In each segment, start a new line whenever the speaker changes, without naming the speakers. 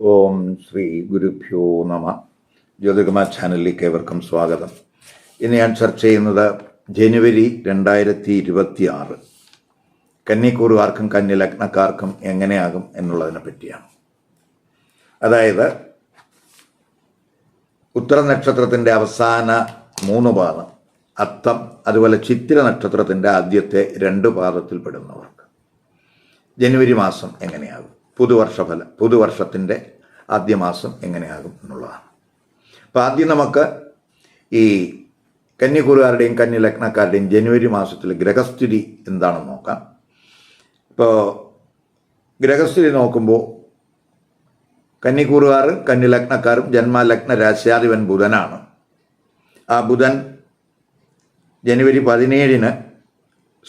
ഓം ശ്രീ ഗുരുഭ്യോ നമ. ജ്യോതികുമാർ ചാനലിലേക്ക് ഏവർക്കും സ്വാഗതം. ഇന്ന് ഞാൻ ചർച്ച ചെയ്യുന്നത് ജനുവരി രണ്ടായിരത്തി ഇരുപത്തി ആറ് കന്നിക്കൂറുകാർക്കും കന്യലഗ്നക്കാർക്കും എങ്ങനെയാകും എന്നുള്ളതിനെ പറ്റിയാണ്. അതായത് ഉത്തര നക്ഷത്രത്തിന്റെ അവസാന മൂന്ന് പാദം അത്തം അതുപോലെ ചിത്തിര നക്ഷത്രത്തിന്റെ ആദ്യത്തെ രണ്ട് പാദത്തിൽപ്പെടുന്നവർക്ക് ജനുവരി മാസം എങ്ങനെയാകും? പുതുവർഷഫലം പുതുവർഷത്തിന്റെ ആദ്യ മാസം എങ്ങനെയാകും എന്നുള്ളതാണ്. അപ്പോൾ ആദ്യം നമുക്ക് ഈ കന്യകൂറുകാരുടെയും കന്യലഗ്നക്കാരുടെയും ജനുവരി മാസത്തിലെ ഗ്രഹസ്ഥിതി എന്താണെന്ന് നോക്കാം. ഇപ്പോൾ ഗ്രഹസ്ഥിതി നോക്കുമ്പോൾ കന്നിക്കൂറുകാരും കന്നിലഗ്നക്കാരും ജന്മലഗ്ന രാശ്യാധിപൻ ബുധനാണ്. ആ ബുധൻ ജനുവരി പതിനേഴിന്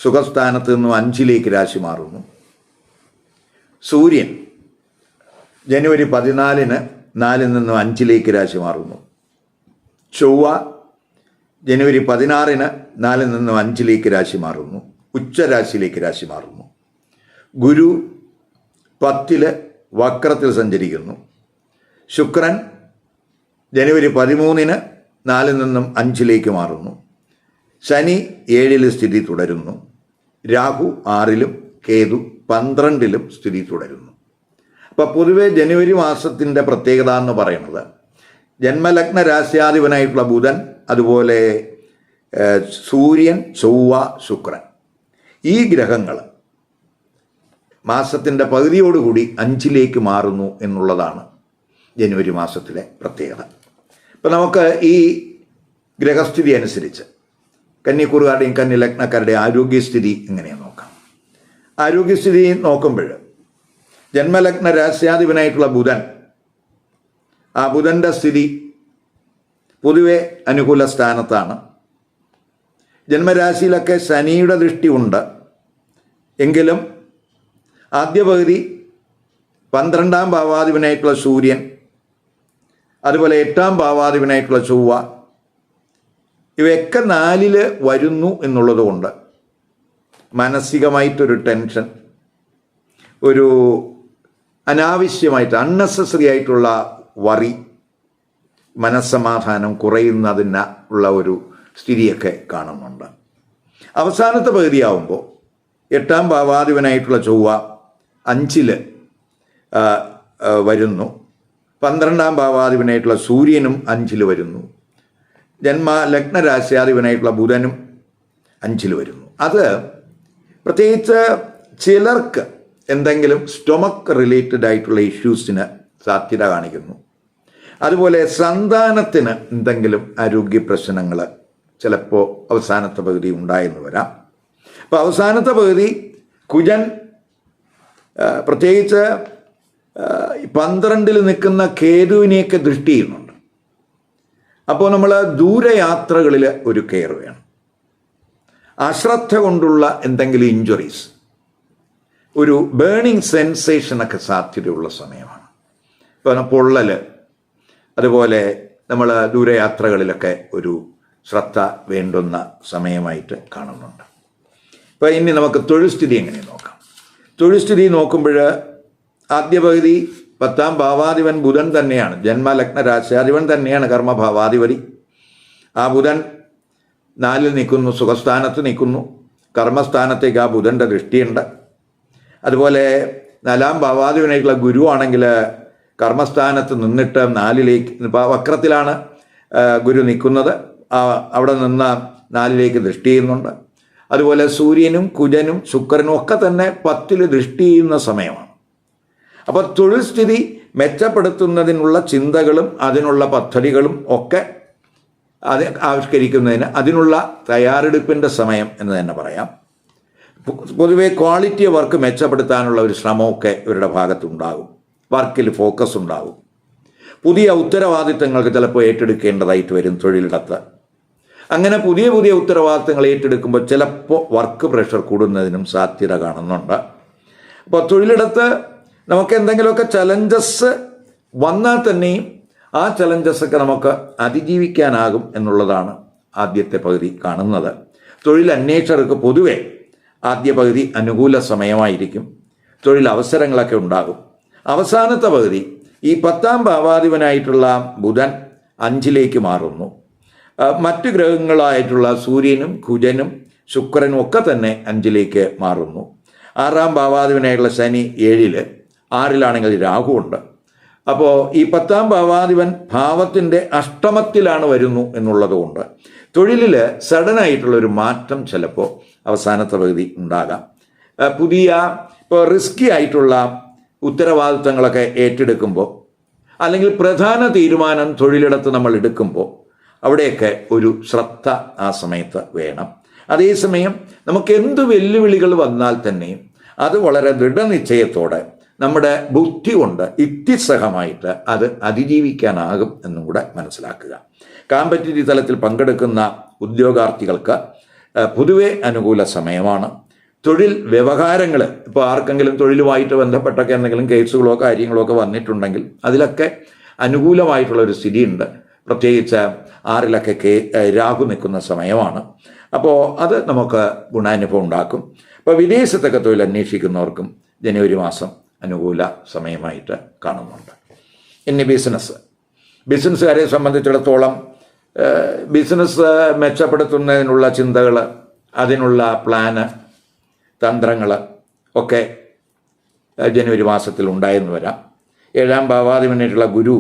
സുഖസ്ഥാനത്ത് നിന്നും അഞ്ചിലേക്ക് രാശി മാറുന്നു. സൂര്യൻ ജനുവരി പതിനാലിന് നാലിൽ നിന്നും അഞ്ചിലേക്ക് രാശി മാറുന്നു. ചൊവ്വ ജനുവരി പതിനാറിന് നാലിൽ നിന്നും അഞ്ചിലേക്ക് രാശി മാറുന്നു. ഉച്ചരാശിയിലേക്ക് രാശി മാറുന്നു. ഗുരു പത്തിൽ വക്രത്തിൽ സഞ്ചരിക്കുന്നു. ശുക്രൻ ജനുവരി പതിമൂന്നിന് നാലിൽ നിന്നും അഞ്ചിലേക്ക് മാറുന്നു. ശനി ഏഴിൽ സ്ഥിതി തുടരുന്നു. രാഹു ആറിലും കേതു പന്ത്രണ്ടിലും സ്ഥിതി തുടരുന്നു. അപ്പോൾ പൊതുവെ ജനുവരി മാസത്തിന്റെ പ്രത്യേകത എന്ന് പറയുന്നത് ജന്മലഗ്ന രാശ്യാധിപനായിട്ടുള്ള ബുധൻ അതുപോലെ സൂര്യൻ ചൊവ്വ ശുക്രൻ. ഈ ഗ്രഹങ്ങൾ മാസത്തിന്റെ പകുതിയോടുകൂടി അഞ്ചിലേക്ക് മാറുന്നു എന്നുള്ളതാണ് ജനുവരി മാസത്തിലെ പ്രത്യേകത. ഇപ്പം നമുക്ക് ഈ ഗ്രഹസ്ഥിതി അനുസരിച്ച് കന്നിക്കൂറുകാരുടെയും കന്നിലഗ്നക്കാരുടെയും ആരോഗ്യസ്ഥിതി എങ്ങനെയാണ് നോക്കാം. ആരോഗ്യസ്ഥിതി നോക്കുമ്പോൾ ജന്മലഗ്ന രാശ്യാധിപനായിട്ടുള്ള ബുധൻ ആ ബുധന്റെ സ്ഥിതി പൊതുവെ അനുകൂല സ്ഥാനത്താണ്. ജന്മരാശിയിലൊക്കെ ശനിയുടെ ദൃഷ്ടി ഉണ്ട്. എങ്കിലും ആദ്യ പകുതി പന്ത്രണ്ടാം ഭാവാധിപനായിട്ടുള്ള സൂര്യൻ അതുപോലെ എട്ടാം ഭാവാധിപനായിട്ടുള്ള ചൊവ്വ ഇവയൊക്കെ നാലിൽ വരുന്നു എന്നുള്ളത് കൊണ്ട് മാനസികമായിട്ടൊരു ടെൻഷൻ ഒരു അനാവശ്യമായിട്ട് അൺനെസസറി ആയിട്ടുള്ള വറി മനസ്സമാധാനം കുറയുന്നതിന് ഉള്ള ഒരു സ്ഥിതിയൊക്കെ കാണുന്നുണ്ട്. അവസാനത്തെ പകുതിയാവുമ്പോൾ എട്ടാം ഭാവാധിപനായിട്ടുള്ള ചൊവ്വ ആ, വരുന്നു. പന്ത്രണ്ടാം ഭാവാധിപനായിട്ടുള്ള സൂര്യനും അഞ്ചിൽ വരുന്നു. ജന്മ ലഗ്നരാശ്യാധിപനായിട്ടുള്ള ബുധനും അഞ്ചിൽ വരുന്നു. അത് പ്രത്യേകിച്ച് ചിലർക്ക് എന്തെങ്കിലും സ്റ്റൊമക്ക് റിലേറ്റഡ് ആയിട്ടുള്ള ഇഷ്യൂസിന് സാധ്യത കാണിക്കുന്നു. അതുപോലെ സന്താനത്തിന് എന്തെങ്കിലും ആരോഗ്യ പ്രശ്നങ്ങൾ ചിലപ്പോൾ അവസാനത്തെ പകുതി ഉണ്ടായെന്ന് വരാം. അപ്പോൾ അവസാനത്തെ പകുതി കുജൻ പ്രത്യേകിച്ച് പന്ത്രണ്ടിൽ നിൽക്കുന്ന കേതുവിനെയൊക്കെ ദൃഷ്ടി ചെയ്യുന്നുണ്ട്. അപ്പോൾ നമ്മൾ ദൂരയാത്രകളിൽ ഒരു കെയർ വേണം. അശ്രദ്ധ കൊണ്ടുള്ള എന്തെങ്കിലും ഇഞ്ചുറീസ് ഒരു ബേണിംഗ് സെൻസേഷനൊക്കെ സാധ്യതയുള്ള സമയമാണ്. ഇപ്പോൾ പൊള്ളൽ അതുപോലെ നമ്മൾ ദൂരയാത്രകളിലൊക്കെ ഒരു ശ്രദ്ധ വേണ്ടുന്ന സമയമായിട്ട് കാണുന്നുണ്ട്. ഇപ്പോൾ ഇനി നമുക്ക് തൊഴിൽ സ്ഥിതി എങ്ങനെ നോക്കാം? തൊഴിൽ സ്ഥിതി നോക്കുമ്പോൾ ആദ്യ പകുതി പത്താം ഭാവാധിപൻ ബുധൻ തന്നെയാണ്. ജന്മലഗ്ന രാശാധിപൻ തന്നെയാണ് കർമ്മഭാവാധിപതി. ആ ബുധൻ നാലിൽ നിൽക്കുന്നു സുഖസ്ഥാനത്ത് നിൽക്കുന്നു. കർമ്മസ്ഥാനത്തേക്ക് ആ ബുധന്റെ ദൃഷ്ടിയുണ്ട്. അതുപോലെ നാലാം ഭാവാധിപനായിട്ടുള്ള ഗുരുവാണെങ്കിൽ കർമ്മസ്ഥാനത്ത് നിന്നിട്ട് നാലിലേക്ക് വക്രത്തിലാണ് ഗുരു നിൽക്കുന്നത്. അവിടെ നിന്ന് നാലിലേക്ക് ദൃഷ്ടി ചെയ്യുന്നുണ്ട്. അതുപോലെ സൂര്യനും കുജനും ശുക്രനും ഒക്കെ തന്നെ പത്തിൽ ദൃഷ്ടി ചെയ്യുന്ന സമയമാണ്. അപ്പോൾ തൊഴിൽ സ്ഥിതി മെച്ചപ്പെടുത്തുന്നതിനുള്ള ചിന്തകളും അതിനുള്ള പദ്ധതികളും ഒക്കെ അത് ആവിഷ്കരിക്കുന്നതിന് അതിനുള്ള തയ്യാറെടുപ്പിന്റെ സമയം എന്ന് തന്നെ പറയാം. പൊതുവേ ക്വാളിറ്റി വർക്ക് മെച്ചപ്പെടുത്താനുള്ള ഒരു ശ്രമമൊക്കെ ഇവരുടെ ഭാഗത്തുണ്ടാകും. വർക്കിൽ ഫോക്കസ് ഉണ്ടാകും. പുതിയ ഉത്തരവാദിത്തങ്ങൾക്ക് ചിലപ്പോൾ ഏറ്റെടുക്കേണ്ടതായിട്ട് വരും തൊഴിലിടത്ത്. അങ്ങനെ പുതിയ പുതിയ ഉത്തരവാദിത്തങ്ങൾ ഏറ്റെടുക്കുമ്പോൾ ചിലപ്പോൾ വർക്ക് പ്രഷർ കൂടുന്നതിനും സാധ്യത കാണുന്നുണ്ട്. അപ്പോൾ തൊഴിലിടത്ത് നമുക്ക് എന്തെങ്കിലുമൊക്കെ ചലഞ്ചസ് വന്നാൽ തന്നെയും ആ ചലഞ്ചസ് ഒക്കെ നമുക്ക് അതിജീവിക്കാനാകും എന്നുള്ളതാണ് ആദ്യത്തെ പകുതി കാണുന്നത്. തൊഴിൽ അന്വേഷകർക്ക് പൊതുവെ ആദ്യ പകുതി അനുകൂല സമയമായിരിക്കും. തൊഴിൽ അവസരങ്ങളൊക്കെ ഉണ്ടാകും. അവസാനത്തെ പകുതി ഈ പത്താം ഭാവാധിപനായിട്ടുള്ള ബുധൻ അഞ്ചിലേക്ക് മാറുന്നു. മറ്റു ഗ്രഹങ്ങളായിട്ടുള്ള സൂര്യനും കുജനും ശുക്രനും ഒക്കെ തന്നെ അഞ്ചിലേക്ക് മാറുന്നു. ആറാം ഭാവാധിപനായിട്ടുള്ള ശനി ഏഴിൽ ആറിലാണെങ്കിൽ രാഹു ഉണ്ട്. അപ്പോൾ ഈ പത്താം ഭാവാധിപൻ ഭാവത്തിന്റെ അഷ്ടമത്തിലാണ് വരുന്നു എന്നുള്ളതുകൊണ്ട് തൊഴിലിൽ സഡനായിട്ടുള്ളൊരു മാറ്റം ചിലപ്പോൾ അവസാനത്തെ പകുതി ഉണ്ടാകാം. പുതിയ ഇപ്പോൾ റിസ്കി ആയിട്ടുള്ള ഉത്തരവാദിത്തങ്ങളൊക്കെ ഏറ്റെടുക്കുമ്പോൾ അല്ലെങ്കിൽ പ്രധാന തീരുമാനം തൊഴിലിടത്ത് നമ്മൾ എടുക്കുമ്പോൾ അവിടെയൊക്കെ ഒരു ശ്രദ്ധ ആ സമയത്ത് വേണം. അതേസമയം നമുക്ക് എന്ത് വെല്ലുവിളികൾ വന്നാൽ തന്നെയും അത് വളരെ ദൃഢനിശ്ചയത്തോടെ നമ്മുടെ ബുദ്ധി കൊണ്ട് യുക്തിസഹമായിട്ട് അത് അതിജീവിക്കാനാകും എന്നും കൂടെ മനസ്സിലാക്കുക. കാമ്പറ്റീവ് തലത്തിൽ പങ്കെടുക്കുന്ന ഉദ്യോഗാർത്ഥികൾക്ക് പൊതുവെ അനുകൂല സമയമാണ്. തൊഴിൽ വ്യവഹാരങ്ങൾ ഇപ്പോൾ ആർക്കെങ്കിലും തൊഴിലുമായിട്ട് ബന്ധപ്പെട്ടൊക്കെ എന്തെങ്കിലും കേസുകളോ കാര്യങ്ങളോ ഒക്കെ വന്നിട്ടുണ്ടെങ്കിൽ അതിലൊക്കെ അനുകൂലമായിട്ടുള്ള ഒരു സ്ഥിതിയുണ്ട്. പ്രത്യേകിച്ച് ആറിലൊക്കെ കേ രാഹു നിൽക്കുന്ന സമയമാണ്. അപ്പോൾ അത് നമുക്ക് ഗുണാനുഭവം ഉണ്ടാക്കും. അപ്പോൾ വിദേശത്തൊക്കെ തൊഴിൽ അന്വേഷിക്കുന്നവർക്കും ജനുവരി മാസം അനുകൂല സമയമായിട്ട് കാണുന്നുണ്ട്. ഇനി ബിസിനസ് ബിസിനസ്സുകാരെ സംബന്ധിച്ചിടത്തോളം ബിസിനസ് മെച്ചപ്പെടുത്തുന്നതിനുള്ള ചിന്തകൾ അതിനുള്ള പ്ലാന് തന്ത്രങ്ങൾ ഒക്കെ ജനുവരി മാസത്തിൽ ഉണ്ടായെന്ന് വരാം. ഏഴാം ഭാവാധിപനായിട്ടുള്ള ഗുരു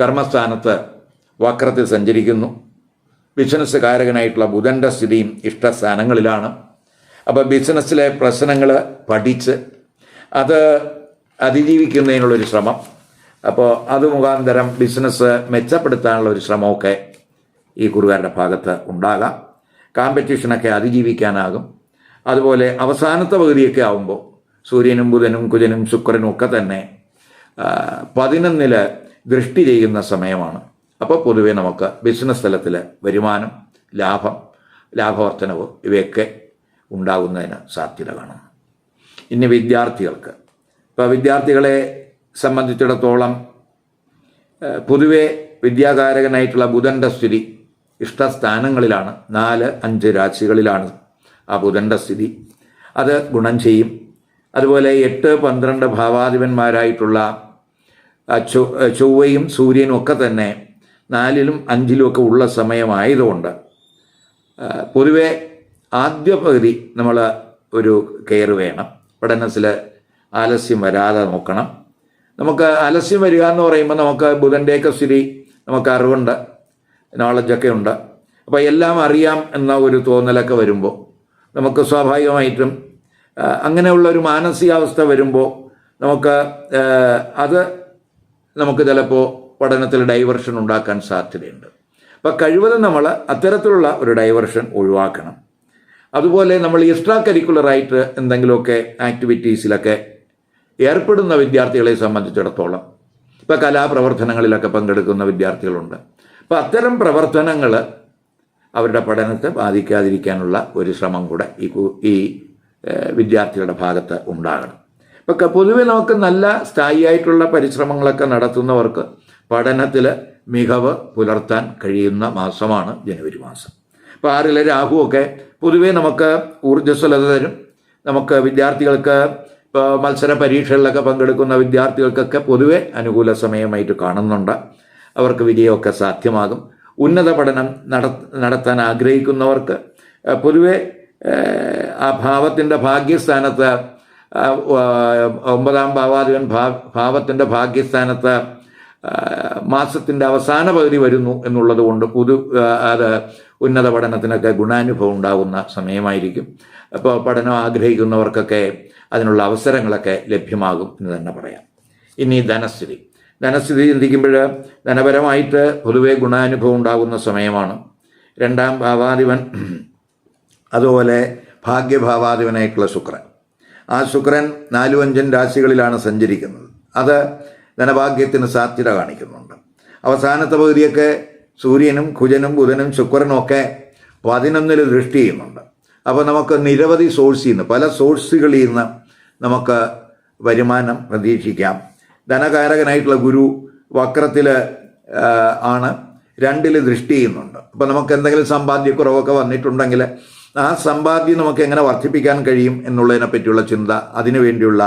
കർമ്മസ്ഥാനത്ത് വക്രത്തിൽ സഞ്ചരിക്കുന്നു. ബിസിനസ് കാരകനായിട്ടുള്ള ബുധന്റെ സ്ഥിതിയും ഇഷ്ടസ്ഥാനങ്ങളിലാണ്. അപ്പോൾ ബിസിനസ്സിലെ പ്രശ്നങ്ങൾ പഠിച്ച് അത് അതിജീവിക്കുന്നതിനുള്ളൊരു ശ്രമം. അപ്പോൾ അത് മുഖാന്തരം ബിസിനസ് മെച്ചപ്പെടുത്താനുള്ള ഒരു ശ്രമമൊക്കെ ഈ കുറുകാരുടെ ഭാഗത്ത് ഉണ്ടാകാം. കോമ്പറ്റീഷനൊക്കെ അതിജീവിക്കാനാകും. അതുപോലെ അവസാനത്തെ പകുതിയൊക്കെ ആകുമ്പോൾ സൂര്യനും ബുധനും കുജനും ശുക്രനും ഒക്കെ തന്നെ പതിനൊന്നിൽ ദൃഷ്ടി ചെയ്യുന്ന സമയമാണ്. അപ്പോൾ പൊതുവെ നമുക്ക് ബിസിനസ് തലത്തിൽ വരുമാനം ലാഭം ലാഭവർദ്ധനവ് ഇവയൊക്കെ ഉണ്ടാകുന്നതിന് സാധ്യത കാണുന്നു ഇനി വിദ്യാർത്ഥികൾക്ക്. ഇപ്പോൾ വിദ്യാർത്ഥികളെ സംബന്ധിച്ചിടത്തോളം പൊതുവെ വിദ്യാകാരകനായിട്ടുള്ള ബുധന്റെ സ്ഥിതി ഇഷ്ടസ്ഥാനങ്ങളിലാണ്. നാല് അഞ്ച് രാശികളിലാണ് ആ ബുധന്റെ സ്ഥിതി അത് ഗുണം ചെയ്യും. അതുപോലെ എട്ട് പന്ത്രണ്ട് ഭാവാധിപന്മാരായിട്ടുള്ള ചൊവ്വയും സൂര്യനും ഒക്കെ തന്നെ നാലിലും അഞ്ചിലും ഒക്കെ ഉള്ള സമയമായതുകൊണ്ട് പൊതുവെ ആദ്യ പകുതി നമ്മൾ ഒരു കെയർ വേണം. പഠനത്തിൽ ആലസ്യം വരാതെ നോക്കണം. നമുക്ക് ആലസ്യം വരിക എന്ന് പറയുമ്പോൾ നമുക്ക് ബുധന്റെയൊക്കെ സ്ഥിതി നമുക്ക് അറിവുണ്ട് നോളജൊക്കെ ഉണ്ട്. അപ്പോൾ എല്ലാം അറിയാം എന്ന ഒരു തോന്നലൊക്കെ വരുമ്പോൾ നമുക്ക് സ്വാഭാവികമായിട്ടും അങ്ങനെയുള്ള ഒരു മാനസികാവസ്ഥ വരുമ്പോൾ നമുക്ക് അത് നമുക്ക് ചിലപ്പോൾ പഠനത്തിൽ ഡൈവർഷൻ ഉണ്ടാക്കാൻ സാധ്യതയുണ്ട്. അപ്പോൾ കഴിവതും നമ്മൾ അത്തരത്തിലുള്ള ഒരു ഡൈവർഷൻ ഒഴിവാക്കണം. അതുപോലെ നമ്മൾ എക്സ്ട്രാ കരിക്കുലറായിട്ട് എന്തെങ്കിലുമൊക്കെ ആക്ടിവിറ്റീസിലൊക്കെ ഏർപ്പെടുന്ന വിദ്യാർത്ഥികളെ സംബന്ധിച്ചിടത്തോളം ഇപ്പോൾ കലാപ്രവർത്തനങ്ങളിലൊക്കെ പങ്കെടുക്കുന്ന വിദ്യാർത്ഥികളുണ്ട്. അപ്പോൾ അത്തരം പ്രവർത്തനങ്ങൾ അവരുടെ പഠനത്തെ ബാധിക്കാതിരിക്കാനുള്ള ഒരു ശ്രമം കൂടെ ഈ ഈ വിദ്യാർത്ഥികളുടെ ഭാഗത്ത് ഉണ്ടാകണം. ഇപ്പം പൊതുവെ നമുക്ക് നല്ല സ്ഥായിയായിട്ടുള്ള പരിശ്രമങ്ങളൊക്കെ നടത്തുന്നവർക്ക് പഠനത്തിൽ മികവ് പുലർത്താൻ കഴിയുന്ന മാസമാണ് ജനുവരി മാസം. അപ്പോൾ ആറിലെ രാഹുവൊക്കെ പൊതുവേ നമുക്ക് ഊർജസ്വലത തരും. നമുക്ക് വിദ്യാർത്ഥികൾക്ക് ഇപ്പോൾ മത്സര പരീക്ഷകളിലൊക്കെ പങ്കെടുക്കുന്ന വിദ്യാർത്ഥികൾക്കൊക്കെ പൊതുവെ അനുകൂല സമയമായിട്ട് കാണുന്നുണ്ട്. അവർക്ക് വിജയമൊക്കെ സാധ്യമാകും. ഉന്നത പഠനം നട നടത്താൻ ആഗ്രഹിക്കുന്നവർക്ക് പൊതുവെ ആ ഭാവത്തിന്റെ ഭാഗ്യസ്ഥാനത്ത് ഒമ്പതാം ഭാവാധിപൻ ഭാ ഭാവത്തിന്റെ ഭാഗ്യസ്ഥാനത്ത് മാസത്തിന്റെ അവസാന പകുതി വരുന്നു എന്നുള്ളത് കൊണ്ട് പുതു അത് ഉന്നത പഠനത്തിനൊക്കെ ഗുണാനുഭവം ഉണ്ടാകുന്ന സമയമായിരിക്കും. അപ്പോൾ പഠനം ആഗ്രഹിക്കുന്നവർക്കൊക്കെ അതിനുള്ള അവസരങ്ങളൊക്കെ ലഭ്യമാകും എന്ന് തന്നെ പറയാം. ഇനി ധനസ്ഥിതി. ധനസ്ഥിതി ചിന്തിക്കുമ്പോൾ ധനപരമായിട്ട് പൊതുവെ ഗുണാനുഭവം ഉണ്ടാകുന്ന സമയമാണ്. രണ്ടാം ഭാവാധിപൻ അതുപോലെ ഭാഗ്യഭാവാധിപനായിട്ടുള്ള ശുക്രൻ. ആ ശുക്രൻ നാലു അഞ്ചും രാശികളിലാണ് സഞ്ചരിക്കുന്നത്. അത് ധനഭാഗ്യത്തിന് സാധ്യത കാണിക്കുന്നുണ്ട്. അവസാനത്തെ പകുതിയൊക്കെ സൂര്യനും കുജനും ബുധനും ശുക്രനും ഒക്കെ പതിനൊന്നിൽ ദൃഷ്ടി ചെയ്യുന്നുണ്ട്. അപ്പോൾ നമുക്ക് നിരവധി സോഴ്സിൽ നിന്ന് പല സോഴ്സുകളിൽ നിന്ന് നമുക്ക് വരുമാനം പ്രതീക്ഷിക്കാം. ധനകാരകനായിട്ടുള്ള ഗുരു വക്രത്തിൽ ആണ് രണ്ടിൽ ദൃഷ്ടി ചെയ്യുന്നുണ്ട്. അപ്പോൾ നമുക്ക് എന്തെങ്കിലും സമ്പാദ്യക്കുറവൊക്കെ വന്നിട്ടുണ്ടെങ്കിൽ ആ സമ്പാദ്യം നമുക്ക് എങ്ങനെ വർദ്ധിപ്പിക്കാൻ കഴിയും എന്നുള്ളതിനെ പറ്റിയുള്ള ചിന്ത അതിനു വേണ്ടിയുള്ള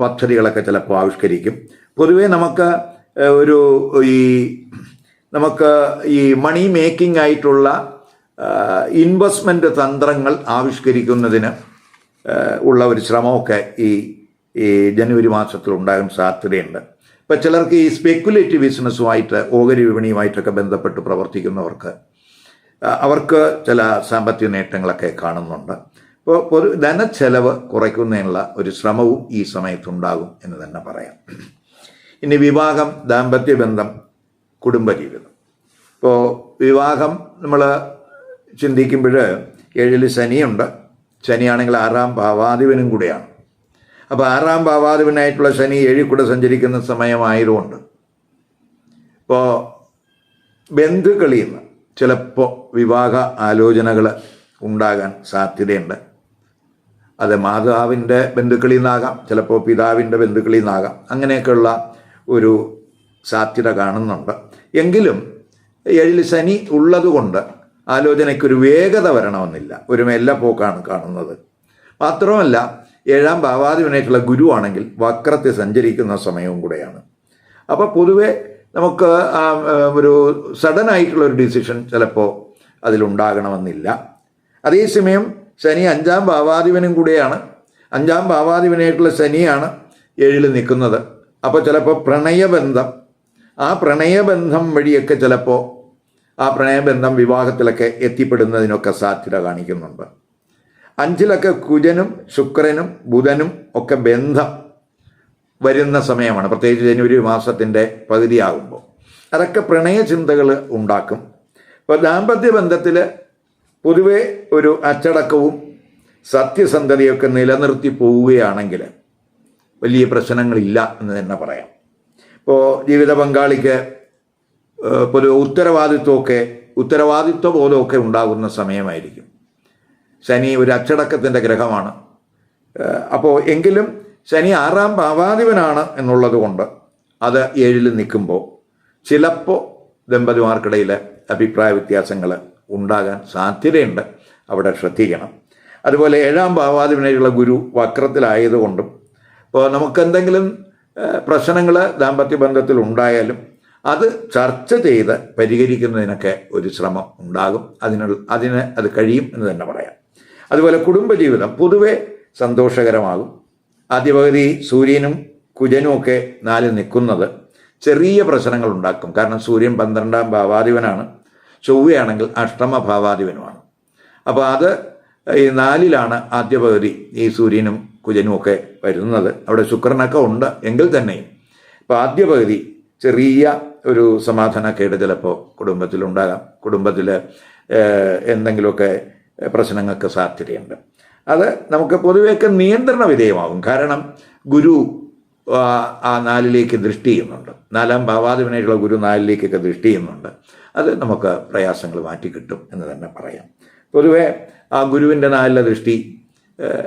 പദ്ധതികളൊക്കെ ചിലപ്പോൾ ആവിഷ്കരിക്കും. പൊതുവേ നമുക്ക് ഒരു ഈ നമുക്ക് ഈ മണി മേക്കിംഗ് ആയിട്ടുള്ള ഇൻവെസ്റ്റ്മെന്റ് തന്ത്രങ്ങൾ ആവിഷ്കരിക്കുന്നതിന് ഉള്ള ഒരു ശ്രമമൊക്കെ ഈ ഈ ജനുവരി മാസത്തിൽ ഉണ്ടാകാൻ സാധ്യതയുണ്ട്. ഇപ്പം ചിലർക്ക് ഈ സ്പെക്കുലേറ്റീവ് ബിസിനസ്സുമായിട്ട് ഓഹരി വിപണിയുമായിട്ടൊക്കെ ബന്ധപ്പെട്ട് പ്രവർത്തിക്കുന്നവർക്ക് അവർക്ക് ചില സാമ്പത്തിക നേട്ടങ്ങളൊക്കെ കാണുന്നുണ്ട്. ഇപ്പോൾ പൊതു ധനച്ചെലവ് കുറയ്ക്കുന്നതിനുള്ള ഒരു ശ്രമവും ഈ സമയത്തുണ്ടാകും എന്ന് തന്നെ പറയാം. ഇനി വിവാഹം ദാമ്പത്യ ബന്ധം കുടുംബജീവിതം. ഇപ്പോൾ വിവാഹം നമ്മൾ ചിന്തിക്കുമ്പോൾ ഏഴിൽ ശനിയുണ്ട്. ശനിയാണെങ്കിൽ ആറാം ഭാവാധിപനും കൂടെയാണ്. അപ്പോൾ ആറാം ഭാവാധിപനായിട്ടുള്ള ശനി ഏഴിൽ കൂടെ സഞ്ചരിക്കുന്ന സമയമായതുകൊണ്ട് ഇപ്പോൾ ബന്ധുക്കളിൽ നിന്ന് ചിലപ്പോൾ വിവാഹ ആലോചനകൾ ഉണ്ടാകാൻ സാധ്യതയുണ്ട്. അത് മാതാവിന്റെ ബന്ധുക്കളിൽ നിന്നാകാം ചിലപ്പോൾ പിതാവിന്റെ ബന്ധുക്കളിൽ നിന്നാകാം. അങ്ങനെയൊക്കെയുള്ള ഒരു സാധ്യത കാണുന്നുണ്ട്. എങ്കിലും ഏഴിൽ ശനി ഉള്ളതുകൊണ്ട് ആലോചനയ്ക്കൊരു വേഗത വരണമെന്നില്ല. ഒരു മെല്ലപ്പോക്കാണ് കാണുന്നത്. മാത്രമല്ല ഏഴാം ഭാവാധിപനായിട്ടുള്ള ഗുരുവാണെങ്കിൽ വക്രത്തെ സഞ്ചരിക്കുന്ന സമയവും കൂടെയാണ്. അപ്പോൾ പൊതുവെ നമുക്ക് ഒരു സഡൻ ആയിട്ടുള്ള ഒരു ഡിസിഷൻ ചിലപ്പോൾ അതിലുണ്ടാകണമെന്നില്ല. അതേസമയം ശനി അഞ്ചാം ഭാവാധിപനും കൂടെയാണ്. അഞ്ചാം ഭാവാധിപനായിട്ടുള്ള ശനിയാണ് ഏഴിൽ നിൽക്കുന്നത്. അപ്പോൾ ചിലപ്പോൾ പ്രണയബന്ധം ആ പ്രണയബന്ധം വഴിയൊക്കെ ചിലപ്പോൾ ആ പ്രണയബന്ധം വിവാഹത്തിലൊക്കെ എത്തിപ്പെടുന്നതിനൊക്കെ സാധ്യത കാണിക്കുന്നുണ്ട്. അഞ്ചിലൊക്കെ കുജനും ശുക്രനും ബുധനും ഒക്കെ ബന്ധം വരുന്ന സമയമാണ്. പ്രത്യേകിച്ച് ജനുവരി മാസത്തിന്റെ പകുതിയാകുമ്പോൾ. അതൊക്കെ പ്രണയ ചിന്തകൾ ഉണ്ടാക്കും. ഇപ്പോൾ ദാമ്പത്യ ബന്ധത്തിൽ പൊതുവെ ഒരു അച്ചടക്കവും സത്യസന്ധതയൊക്കെ നിലനിർത്തി പോവുകയാണെങ്കിൽ വലിയ പ്രശ്നങ്ങളില്ല എന്ന് തന്നെ പറയാം. ഇപ്പോൾ ജീവിത പങ്കാളിക്ക് പൊതുവെ ഉത്തരവാദിത്വമൊക്കെ ഉത്തരവാദിത്വ ബോധമൊക്കെ ഉണ്ടാകുന്ന സമയമായിരിക്കും. ശനി ഒരു അച്ചടക്കത്തിന്റെ ഗ്രഹമാണ്. അപ്പോൾ എങ്കിലും ശനി ആറാം ഭാവാധിപനാണ് എന്നുള്ളത് കൊണ്ട് അത് ഏഴിൽ നിൽക്കുമ്പോൾ ചിലപ്പോൾ ദമ്പതിമാർക്കിടയിൽ അഭിപ്രായ വ്യത്യാസങ്ങൾ ഉണ്ടാകാൻ സാധ്യതയുണ്ട്. അവിടെ ശ്രദ്ധിക്കണം. അതുപോലെ ഏഴാം ഭാവാധിപനായിട്ടുള്ള ഗുരു വക്രത്തിലായതുകൊണ്ടും ഇപ്പോൾ നമുക്കെന്തെങ്കിലും പ്രശ്നങ്ങൾ ദാമ്പത്യ ബന്ധത്തിൽ ഉണ്ടായാലും അത് ചർച്ച ചെയ്ത് പരിഹരിക്കുന്നതിനൊക്കെ ഒരു ശ്രമം ഉണ്ടാകും. അതിനുള്ള അതിന് അത് കഴിയും എന്ന് തന്നെ പറയാം. അതുപോലെ കുടുംബജീവിതം പൊതുവെ സന്തോഷകരമാകും. ആദ്യപകുതി സൂര്യനും കുജനും ഒക്കെ നാല് നിൽക്കുന്നത് ചെറിയ പ്രശ്നങ്ങൾ ഉണ്ടാക്കും. കാരണം സൂര്യൻ പന്ത്രണ്ടാം ഭാവാധിപനാണ്. ചൊവ്വയാണെങ്കിൽ അഷ്ടമ ഭാവാധിപനുമാണ്. അപ്പോൾ അത് ഈ നാലിലാണ് ആദ്യപകുതി ഈ സൂര്യനും കുജനും ഒക്കെ വരുന്നത്. അവിടെ ശുക്രനൊക്കെ ഉണ്ട് എങ്കിൽ തന്നെയും. ഇപ്പം ആദ്യ പകുതി ചെറിയ ഒരു സമാധാനക്കേട് ചിലപ്പോൾ കുടുംബത്തിലുണ്ടാകാം. കുടുംബത്തിൽ എന്തെങ്കിലുമൊക്കെ പ്രശ്നങ്ങൾക്ക് സാധ്യതയുണ്ട്. അത് നമുക്ക് പൊതുവെയൊക്കെ നിയന്ത്രണ വിധേയമാകും. കാരണം ഗുരു ആ, നാലിലേക്ക് ദൃഷ്ടി ചെയ്യുന്നുണ്ട്. നാലാം ഭാവാധിപനായിട്ടുള്ള ഗുരു നാലിലേക്കൊക്കെ ദൃഷ്ടി ചെയ്യുന്നുണ്ട്. അത് നമുക്ക് പ്രയാസങ്ങൾ മാറ്റി കിട്ടും എന്ന് തന്നെ പറയാം. പൊതുവെ ആ ഗുരുവിന്റെ നാലിലെ ദൃഷ്ടി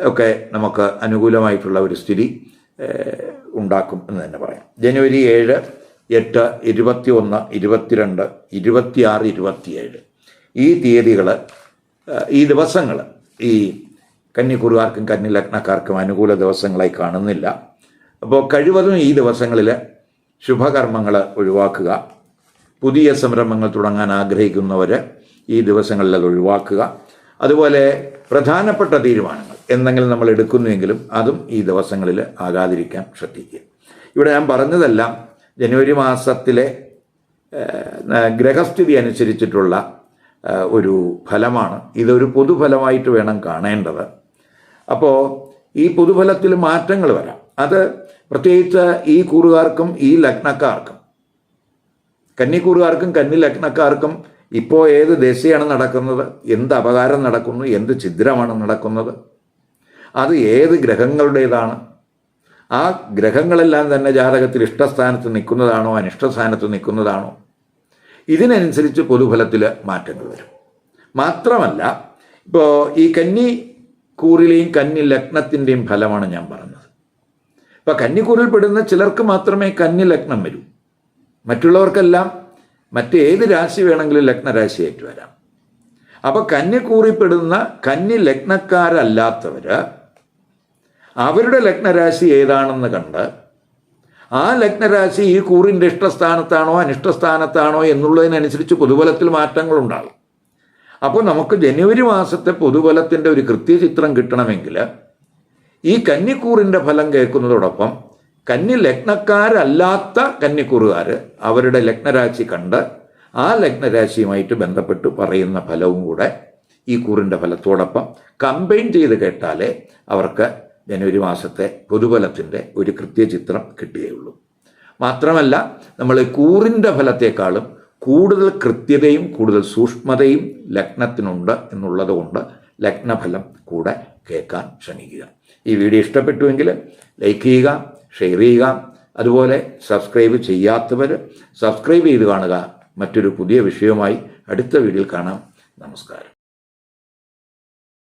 ഒക്കെ നമുക്ക് അനുകൂലമായിട്ടുള്ള ഒരു സ്ഥിതി ഉണ്ടാക്കും എന്ന് തന്നെ പറയാം. ജനുവരി ഏഴ് എട്ട് ഇരുപത്തി ഒന്ന് ഇരുപത്തിരണ്ട് ഇരുപത്തിയാറ് ഇരുപത്തിയേഴ്. ഈ തീയതികൾ ഈ ദിവസങ്ങൾ ഈ കന്നിക്കുറുകാർക്കും കന്നി ലഗ്നക്കാർക്കും അനുകൂല ദിവസങ്ങളായി കാണുന്നില്ല. അപ്പോൾ കഴിവതും ഈ ദിവസങ്ങളിൽ ശുഭകർമ്മങ്ങൾ ഒഴിവാക്കുക പുതിയ സംരംഭങ്ങൾ തുടങ്ങാൻ ആഗ്രഹിക്കുന്നവർ ഈ ദിവസങ്ങളിൽ അത് ഒഴിവാക്കുക. അതുപോലെ പ്രധാനപ്പെട്ട തീരുമാനങ്ങൾ എന്തെങ്കിലും നമ്മൾ എടുക്കുന്നുവെങ്കിലും അതും ഈ ദിവസങ്ങളിൽ ആകാതിരിക്കാൻ ശ്രദ്ധിക്കുക. ഇവിടെ ഞാൻ പറഞ്ഞതെല്ലാം ജനുവരി മാസത്തിലെ ഗ്രഹസ്ഥിതി അനുസരിച്ചിട്ടുള്ള ഒരു ഫലമാണ്. ഇതൊരു പൊതുഫലമായിട്ട് വേണം കാണേണ്ടത്. അപ്പോൾ ഈ പൊതുഫലത്തിൽ മാറ്റങ്ങൾ വരാം. അത് പ്രത്യേകിച്ച് ഈ കൂറുകാർക്കും ഈ ലഗ്നക്കാർക്കും കന്നിക്കൂറുകാർക്കും കന്നി ലഗ്നക്കാർക്കും ഇപ്പോൾ ഏത് ദശയാണ് നടക്കുന്നത് എന്ത് അപകാരം നടക്കുന്നു എന്ത് ഛിദ്രമാണ് നടക്കുന്നത് അത് ഏത് ഗ്രഹങ്ങളുടേതാണ്? ആ ഗ്രഹങ്ങളെല്ലാം തന്നെ ജാതകത്തിൽ ഇഷ്ടസ്ഥാനത്ത് നിൽക്കുന്നതാണോ അനിഷ്ടസ്ഥാനത്ത് നിൽക്കുന്നതാണോ? ഇതിനനുസരിച്ച് പൊതുഫലത്തിൽ മാറ്റങ്ങൾ വരും. മാത്രമല്ല ഇപ്പോൾ ഈ കന്നി കൂറിലെയും കന്നി ലഗ്നത്തിന്റെയും ഫലമാണ് ഞാൻ പറഞ്ഞത്. ഇപ്പോൾ കന്നിക്കൂറിൽ പെടുന്ന ചിലർക്ക് മാത്രമേ കന്നി ലഗ്നം വരൂ. മറ്റുള്ളവർക്കെല്ലാം മറ്റേത് രാശി വേണമെങ്കിലും ലഗ്നരാശിയായിട്ട് വരാം അപ്പോൾ കന്നിക്കൂറിപ്പെടുന്ന കന്നി ലഗ്നക്കാരല്ലാത്തവർ അവരുടെ ലഗ്നരാശി ഏതാണെന്ന് കണ്ട് ആ ലഗ്നരാശി ഈ കൂറിന്റെ ഇഷ്ടസ്ഥാനത്താണോ അനിഷ്ടസ്ഥാനത്താണോ എന്നുള്ളതിനനുസരിച്ച് പൊതുബലത്തിൽ മാറ്റങ്ങളുണ്ടാകും അപ്പോൾ നമുക്ക് ജനുവരി മാസത്തെ പൊതുബലത്തിന്റെ ഒരു കൃത്യചിത്രം കിട്ടണമെങ്കിൽ ഈ കന്നിക്കൂറിന്റെ ഫലം കേൾക്കുന്നതോടൊപ്പം കന്നി ലഗ്നക്കാരല്ലാത്ത കന്നിക്കൂറുകാർ അവരുടെ ലഗ്നരാശി കണ്ട് ആ ലഗ്നരാശിയുമായിട്ട് ബന്ധപ്പെട്ട് പറയുന്ന ഫലവും കൂടെ ഈ കൂറിന്റെ ഫലത്തോടൊപ്പം കമ്പൈൻ ചെയ്ത് കേട്ടാലേ അവർക്ക് ജനുവരി മാസത്തെ പൊതുഫലത്തിന്റെ ഒരു കൃത്യചിത്രം കിട്ടുകയുള്ളൂ മാത്രമല്ല നമ്മൾ കൂറിന്റെ ഫലത്തെക്കാളും കൂടുതൽ കൃത്യതയും കൂടുതൽ സൂക്ഷ്മതയും ലഗ്നത്തിനുണ്ട് എന്നുള്ളത് കൊണ്ട് ലഗ്നഫലം കൂടെ കേൾക്കാൻ ശ്രമിക്കുക. ഈ വീഡിയോ ഇഷ്ടപ്പെട്ടുവെങ്കിൽ ലൈക്ക് ചെയ്യുക ഷെയർ ചെയ്യുക. അതുപോലെ സബ്സ്ക്രൈബ് ചെയ്യാത്തവർ സബ്സ്ക്രൈബ് ചെയ്ത് കാണുക. മറ്റൊരു പുതിയ വിഷയവുമായി അടുത്ത വീഡിയോയിൽ കാണാം. നമസ്കാരം.